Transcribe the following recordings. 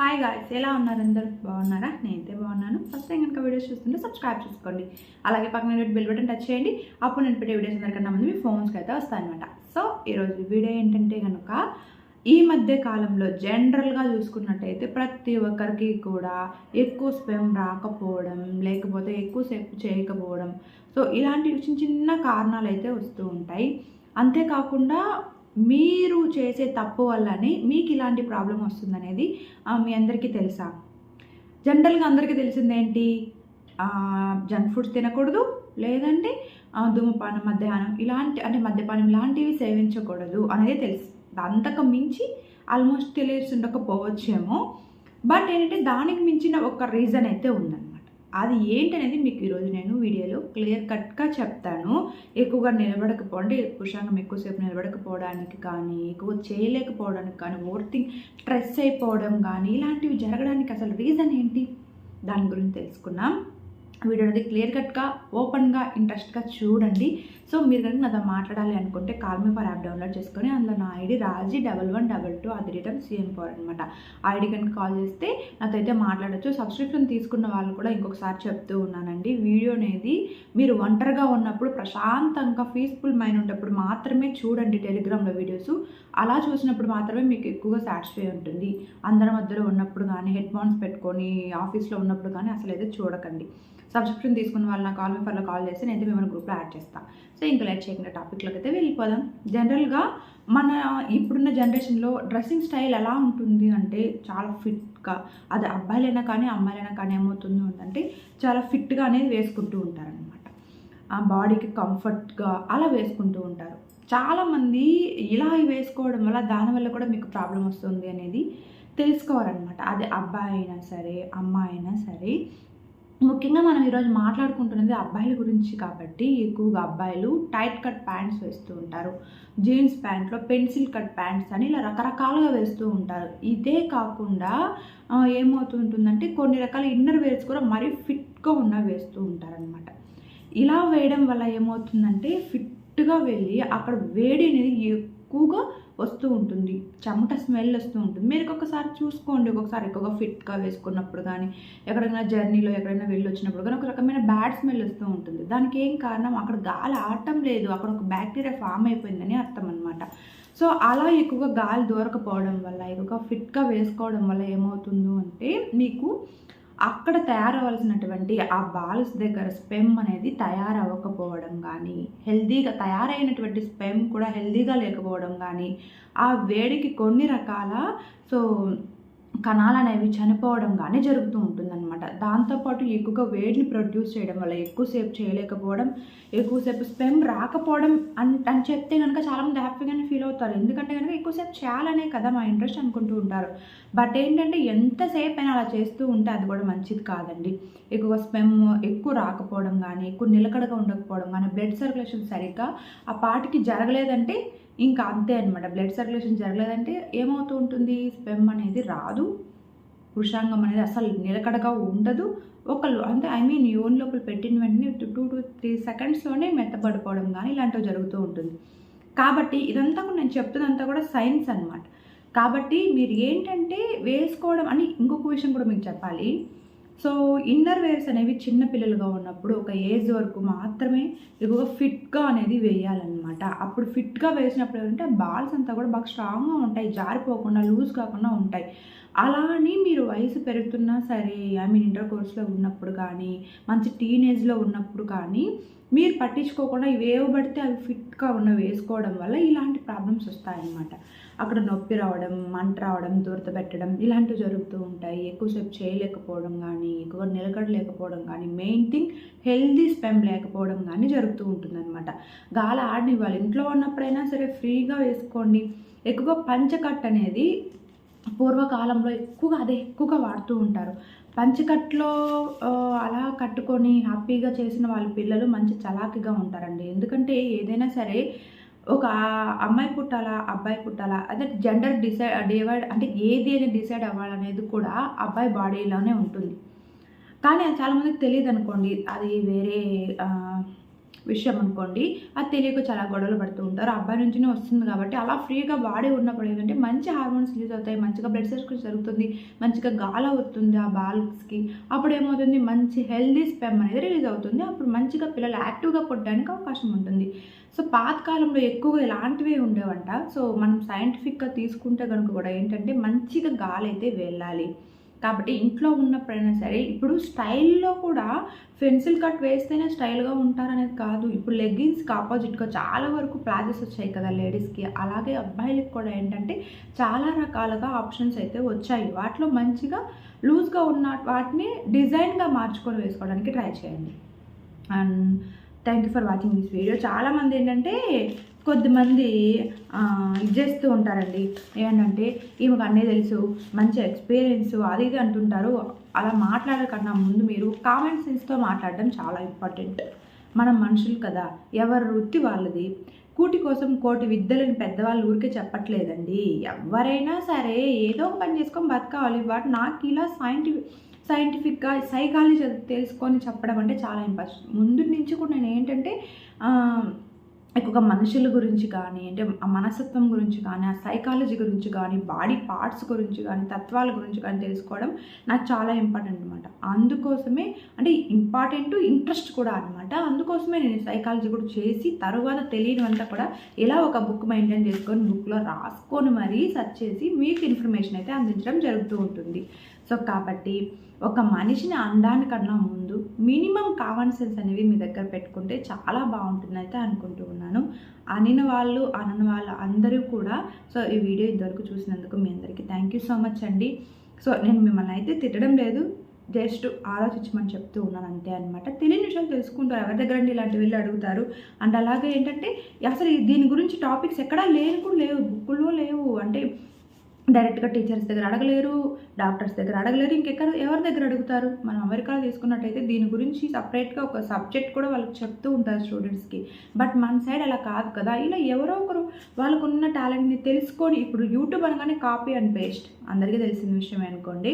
Hi guys ఎలా ఉన్నారు? అందరు బాగున్నారా? నేనైతే బాగున్నాను. ఫస్ట్ టైం కనుక వీడియోస్ చూస్తుంటే సబ్స్క్రైబ్ చేసుకోండి. అలాగే పక్కన బెల్ బటన్ టచ్ చేయండి. అప్పుడు నేను పెట్టే వీడియోస్ అందరికన్నా ముందు మీ ఫోన్స్కి అయితే వస్తాయన్నమాట. సో ఈరోజు వీడియో ఏంటంటే కనుక ఈ మధ్య కాలంలో జనరల్గా చూసుకున్నట్టయితే ప్రతి ఒక్కరికి కూడా ఎక్కువ స్పెమ్ రాకపోవడం లేకపోతే ఎక్కువసేపు చేయకపోవడం. సో ఇలాంటి చిన్న చిన్న కారణాలు అయితే వస్తూ ఉంటాయి. అంతేకాకుండా మీరు చేసే తప్పు వల్లనే మీకు ఇలాంటి ప్రాబ్లం వస్తుందనేది మీ అందరికీ తెలుసా? జనరల్గా అందరికీ తెలిసిందేంటి? జంక్ ఫుడ్స్ తినకూడదు లేదంటే ధూమపానం మద్యపానం ఇలాంటి అంటే మద్యపానం ఇలాంటివి సేవించకూడదు అనేది తెలుసు. అంతకు మించి ఆల్మోస్ట్ తెలిసి ఉండకపోవచ్చేమో బట్ ఏంటంటే దానికి మించిన ఒక రీజన్ అయితే ఉందన్నమాట. అది ఏంటనేది మీకు ఈరోజు నేను వీడియోలో క్లియర్ కట్గా చెప్తాను. ఎక్కువగా నిలబడకపోండి కుషాంగం ఎక్కువసేపు నిలబడకపోవడానికి కానీ ఎక్కువ చేయలేకపోవడానికి కానీ ఓవర్ స్ట్రెస్ అయిపోవడం కానీ ఇలాంటివి జరగడానికి అసలు రీజన్ ఏంటి? దాని గురించి తెలుసుకున్నాం వీడియో అనేది క్లియర్ కట్గా ఓపెన్గా ఇంట్రెస్ట్గా చూడండి. సో మీరు కనుక నాతో మాట్లాడాలి అనుకుంటే కాల్మీ ఫర్ యాప్ డౌన్లోడ్ చేసుకొని అందులో నా ID Raji double one double two అది రిటర్న్ సిఎన్ ఫోర్ అనమాట ఐడి కనుక కాల్ చేస్తే నాతో అయితే మాట్లాడచ్చు. సబ్స్క్రిప్షన్ తీసుకున్న వాళ్ళు కూడా ఇంకొకసారి చెప్తూ ఉన్నానండి. వీడియో అనేది మీరు ఒంటరిగా ఉన్నప్పుడు ప్రశాంతంగా పీస్ఫుల్ మైండ్ ఉన్నప్పుడు మాత్రమే చూడండి టెలిగ్రామ్లో వీడియోస్. అలా చూసినప్పుడు మాత్రమే మీకు ఎక్కువగా సాటిస్ఫై ఉంటుంది. అందరి మధ్యలో ఉన్నప్పుడు కానీ హెడ్ ఫోన్స్ పెట్టుకొని ఆఫీస్లో ఉన్నప్పుడు కానీ అసలు అయితే చూడకండి. సబ్స్క్రిప్షన్ తీసుకున్న వాళ్ళు నాకు కాల్ ఫర్లో కాల్ చేస్తే నేను మిమ్మల్ని గ్రూప్లో యాడ్ చేస్తాను సో ఇంకా లైట్ చేయకుండా టాపిక్లోకి అయితే వెళ్ళిపోదాం. జనరల్గా మన ఇప్పుడున్న జనరేషన్లో డ్రెస్సింగ్ స్టైల్ ఎలా ఉంటుంది అంటే చాలా ఫిట్గా అది అబ్బాయిలైనా కానీ అమ్మాయిలైనా కానీ ఏమవుతుంది అంటే చాలా ఫిట్గా అనేది వేసుకుంటూ ఉంటారనమాట ఆ బాడీకి కంఫర్ట్గా అలా వేసుకుంటూ ఉంటారు. చాలామంది ఇలా వేసుకోవడం వల్ల దానివల్ల కూడా మీకు ప్రాబ్లం వస్తుంది అనేది తెలుసుకోవాలన్నమాట. అది అబ్బాయి అయినా సరే అమ్మాయి అయినా సరే ముఖ్యంగా మనం ఈరోజు మాట్లాడుకుంటున్నది అబ్బాయిల గురించి కాబట్టి ఎక్కువగా అబ్బాయిలు టైట్ కట్ ప్యాంట్స్ వేస్తూ ఉంటారు. జీన్స్ ప్యాంట్లో పెన్సిల్ కట్ ప్యాంట్స్ అని ఇలా రకరకాలుగా వేస్తూ ఉంటారు. ఇదే కాకుండా ఏమవుతుంటుందంటే కొన్ని రకాల ఇన్నర్ వేర్స్ కూడా మరీ ఫిట్గా ఉన్న వేస్తూ ఉంటారనమాట ఇలా వేయడం వల్ల ఏమవుతుందంటే ఫిట్గా వెళ్ళి అక్కడ వేడి అనేది ఎక్కువగా వస్తూ ఉంటుంది. చెమట స్మెల్ వస్తూ ఉంటుంది. మీరు ఒక్కొక్కసారి చూసుకోండి. ఒక్కొక్కసారి ఎక్కువగా ఫిట్గా వేసుకున్నప్పుడు కానీ ఎక్కడైనా జర్నీలో ఎక్కడైనా వెళ్ళి వచ్చినప్పుడు కానీ ఒక రకమైన బ్యాడ్ స్మెల్ వస్తూ ఉంటుంది. దానికి ఏం కారణం? అక్కడ గాలి ఆడటం లేదు. అక్కడ ఒక బ్యాక్టీరియా ఫామ్ అయిపోయిందని అర్థం అనమాట సో అలా ఎక్కువగా గాలి దొరకపోవడం వల్ల ఎక్కువగా ఫిట్గా వేసుకోవడం వల్ల ఏమవుతుందో అంటే మీకు అక్కడ తయారవలసినటువంటి ఆ బాల్స్ దగ్గర స్పెమ్ అనేది తయారవ్వకపోవడం కానీ హెల్దీగా తయారైనటువంటి స్పెమ్ కూడా హెల్దీగా లేకపోవడం కానీ ఆ వేడికి కొన్ని రకాల సో కణాలు అనేవి చనిపోవడం కానీ జరుగుతూ ఉంటుందన్నమాట. దాంతోపాటు ఎక్కువగా వేడిని ప్రొడ్యూస్ చేయడం వల్ల ఎక్కువసేపు చేయలేకపోవడం ఎక్కువసేపు స్పెమ్ రాకపోవడం అని అని చెప్తే కనుక చాలామంది హ్యాపీగానే ఫీల్ అవుతారు. ఎందుకంటే కనుక ఎక్కువసేపు చేయాలనే కదా మా ఇంట్రెస్ట్ అనుకుంటూ ఉంటారు. బట్ ఏంటంటే ఎంతసేపు అయినా అలా చేస్తూ ఉంటే అది కూడా మంచిది కాదండి. ఎక్కువ స్పెమ్ ఎక్కువ రాకపోవడం కానీ ఎక్కువ నిలకడగా ఉండకపోవడం కానీ బ్లడ్ సర్క్యులేషన్ సరిగ్గా ఆ పాటికి జరగలేదంటే ఇంకా అంతే అనమాట బ్లడ్ సర్క్యులేషన్ జరగలేదంటే ఏమవుతూ ఉంటుంది? స్పెమ్ అనేది రాదు. పురుషాంగం అనేది అసలు నిలకడగా ఉండదు. ఒకళ్ళు అంటే ఐ మీన్ యోన్ లోపల పెట్టిన వెంటనే టూ టు త్రీ సెకండ్స్లోనే మెత్తబడిపోవడం కానీ ఇలాంటివి జరుగుతూ ఉంటుంది. కాబట్టి ఇదంతా కూడా నేను చెప్తున్నంతా కూడా సైన్స్ అనమాట కాబట్టి మీరు ఏంటంటే వేసుకోవడం అని ఇంకొక విషయం కూడా మీకు చెప్పాలి. సో ఇన్నర్ వేర్స్ అనేవి చిన్న పిల్లలుగా ఉన్నప్పుడు ఒక ఏజ్ వరకు మాత్రమే ఎక్కువగా ఫిట్గా అనేది వేయాలన్నమాట. అప్పుడు ఫిట్గా వేసినప్పుడు ఏంటంటే బాల్స్ అంతా కూడా బాగా స్ట్రాంగ్గా ఉంటాయి జారిపోకుండా లూజ్ కాకుండా ఉంటాయి. అలా అని మీరు వయసు పెరుగుతున్నా సరే ఐ మీన్ ఇంటర్ కోర్స్లో ఉన్నప్పుడు కానీ మంచి టీనేజ్లో ఉన్నప్పుడు కానీ మీరు పట్టించుకోకుండా ఇవి పడితే అవి ఫిట్గా ఉన్న వేసుకోవడం వల్ల ఇలాంటి ప్రాబ్లమ్స్ వస్తాయన్నమాట. అక్కడ నొప్పి రావడం మంట రావడం దురద పెట్టడం ఇలాంటివి జరుగుతూ ఉంటాయి. ఎక్కువసేపు చేయలేకపోవడం కానీ ఎక్కువ నిలకడలేకపోవడం కానీ మెయిన్ థింగ్ హెల్దీ స్పెమ్ లేకపోవడం కానీ జరుగుతూ ఉంటుందన్నమాట. గాలి ఆడనివ్వాలి. ఇంట్లో ఉన్నప్పుడైనా సరే ఫ్రీగా వేసుకోండి. ఎక్కువగా పంచకట్ అనేది పూర్వకాలంలో ఎక్కువగా అదే ఎక్కువగా వాడుతూ ఉంటారు. పంచకట్లో అలా కట్టుకొని హ్యాపీగా చేసిన వాళ్ళ పిల్లలు మంచి చలాకిగా ఉంటారండి. ఎందుకంటే ఏదైనా సరే ఒక అమ్మాయి పుట్టాలా అబ్బాయి పుట్టాలా అదే జెండర్ డిసైడ్ డివైడ్ అంటే ఏది అని డిసైడ్ అవ్వాలనేది కూడా అబ్బాయి బాడీలోనే ఉంటుంది. కానీ అది చాలామందికి తెలియదు అనుకోండి అది వేరే విషయం అనుకోండి అది తెలియక చాలా గొడవలు పడుతూ ఉంటారు. అబ్బాయి నుంచినే వస్తుంది కాబట్టి అలా ఫ్రీగా బాడీ ఉన్నప్పుడు ఏంటంటే మంచి హార్మోన్స్ రిలీజ్ అవుతాయి మంచిగా బ్లడ్ సర్క్యులేషన్ జరుగుతుంది మంచిగా గాల అవుతుంది ఆ బాల్స్కి. అప్పుడు ఏమవుతుంది? మంచి హెల్దీ స్పెమ్ అనేది రిలీజ్ అవుతుంది. అప్పుడు మంచిగా పిల్లలు యాక్టివ్గా పుట్టడానికి అవకాశం ఉంటుంది. సో పాతకాలంలో ఎక్కువగా ఇలాంటివే ఉండేవంట. సో మనం సైంటిఫిక్గా తీసుకుంటే కనుక కూడా ఏంటంటే మంచిగా గాలి అయితే వెళ్ళాలి. కాబట్టి ఇంట్లో ఉన్నప్పుడైనా సరే ఇప్పుడు స్టైల్లో కూడా పెన్సిల్ కట్ వేస్తేనే స్టైల్గా ఉంటారనేది కాదు. ఇప్పుడు లెగ్గిన్స్కి ఆపోజిట్గా చాలా వరకు ప్లాజెస్ వచ్చాయి కదా లేడీస్కి. అలాగే అబ్బాయిలకి కూడా ఏంటంటే చాలా రకాలుగా ఆప్షన్స్ అయితే వచ్చాయి. వాటిలో మంచిగా లూజ్గా ఉన్న వాటిని డిజైన్గా మార్చుకొని వేసుకోవడానికి ట్రై చేయండి. And thank you for watching this video. చాలామంది ఏంటంటే కొద్దిమంది ఇది చేస్తూ ఉంటారండి. ఏంటంటే ఈమెకు అన్నీ తెలుసు మంచి ఎక్స్పీరియన్స్ అది ఇది అంటుంటారు. అలా మాట్లాడకన్నా ముందు మీరు కామన్ సెన్స్తో మాట్లాడడం చాలా ఇంపార్టెంట్ మనం మనుషులు కదా ఎవరి వృత్తి వాళ్ళది? కూటి కోసం కోటి విద్యలను పెద్దవాళ్ళు ఊరికే చెప్పట్లేదండి. ఎవరైనా సరే ఏదో ఒక పని చేసుకొని బతకాలి. బట్ నాకు ఇలా సైంటిఫిక్ సైంటిఫిక్గా సైకాలజీ తెలుసుకొని చెప్పడం అంటే చాలా ఇంపార్టెంట్. ముందు నుంచి కూడా నేను ఏంటంటే ఎక్కువగా మనుషుల గురించి కానీ అంటే ఆ మనస్తత్వం గురించి కానీ ఆ సైకాలజీ గురించి కానీ బాడీ పార్ట్స్ గురించి కానీ తత్వాల గురించి కానీ తెలుసుకోవడం నాకు చాలా ఇంపార్టెంట్ అనమాట అందుకోసమే అంటే ఇంపార్టెంట్ ఇంట్రెస్ట్ కూడా అనమాట అందుకోసమే నేను సైకాలజీ కూడా చేసి తర్వాత తెలియనివంతా కూడా ఇలా ఒక బుక్ మెయింటైన్ చేసుకొని బుక్లో రాసుకొని మరీ సెర్చ్ చేసి మీకు ఇన్ఫర్మేషన్ అయితే అందించడం జరుగుతూ ఉంటుంది. సో కాబట్టి ఒక మనిషిని అనడానికన్నా ముందు మినిమం కామన్ సెన్స్ అనేవి మీ దగ్గర పెట్టుకుంటే చాలా బాగుంటుంది అయితే అనుకుంటూ ఉన్నాను. అనిన వాళ్ళు అనని వాళ్ళు అందరూ కూడా సో ఈ వీడియో ఇంతవరకు చూసినందుకు మీ అందరికీ థ్యాంక్ యూ సో మచ్ అండి. సో నేను మిమ్మల్ని అయితే తిట్టడం లేదు జస్ట్ ఆలోచించమని చెప్తూ ఉన్నాను అంతే అనమాట తెలియని విషయాలు తెలుసుకుంటారు ఎవరి దగ్గర అండి ఇలాంటి వీళ్ళు అడుగుతారు? అండ్ అలాగే ఏంటంటే అసలు దీని గురించి టాపిక్స్ ఎక్కడా లేని కూడా లేవు బుక్కుల్లో లేవు. అంటే డైరెక్ట్గా టీచర్స్ దగ్గర అడగలేరు డాక్టర్స్ దగ్గర అడగలేరు ఇంకెక్కడ ఎవరి దగ్గర అడుగుతారు? మనం అమెరికాలో తీసుకున్నట్టయితే దీని గురించి సపరేట్గా ఒక సబ్జెక్ట్ కూడా వాళ్ళకి చెప్తూ ఉంటారు స్టూడెంట్స్కి. బట్ మన సైడ్ అలా కాదు కదా. ఇలా ఎవరో ఒకరు వాళ్ళకు ఉన్న టాలెంట్ని తెలుసుకొని ఇప్పుడు యూట్యూబ్ అనగానే కాపీ అండ్ పేస్ట్. అందరికీ తెలిసిన విషయమే అనుకోండి.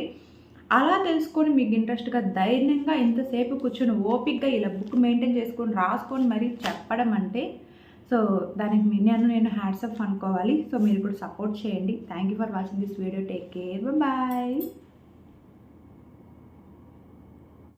అలా తెలుసుకొని మీకు ఇంట్రెస్ట్గా ధైర్యంగా ఎంతసేపు కూర్చొని ఓపిక్గా ఇలా బుక్ మెయింటైన్ చేసుకొని రాసుకొని మరీ చెప్పడం అంటే సో దానికి నేను నేను హ్యాట్సప్ అనుకోవాలి. సో మీరు కూడా సపోర్ట్ చేయండి. Thank you for watching this video take care bye